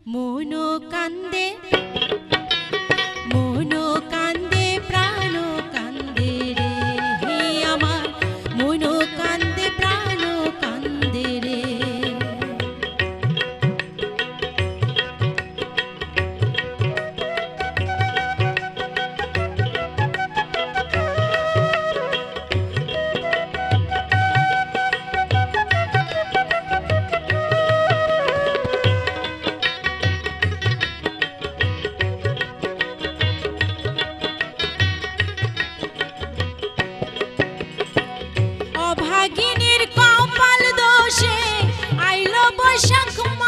মনো কান্দে Shankum.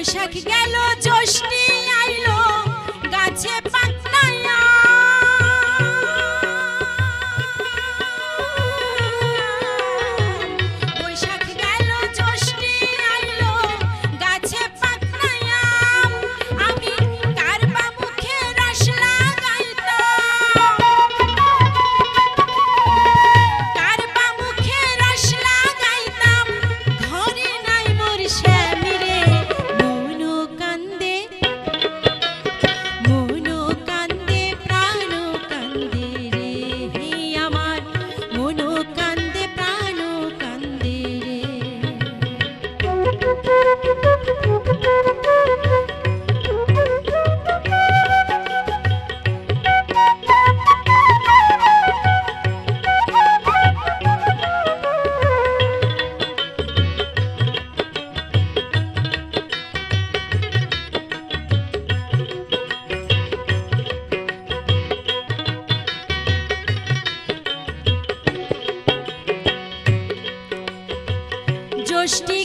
বৈশাখ গেল জ্যৈষ্ঠী ষষ্ঠী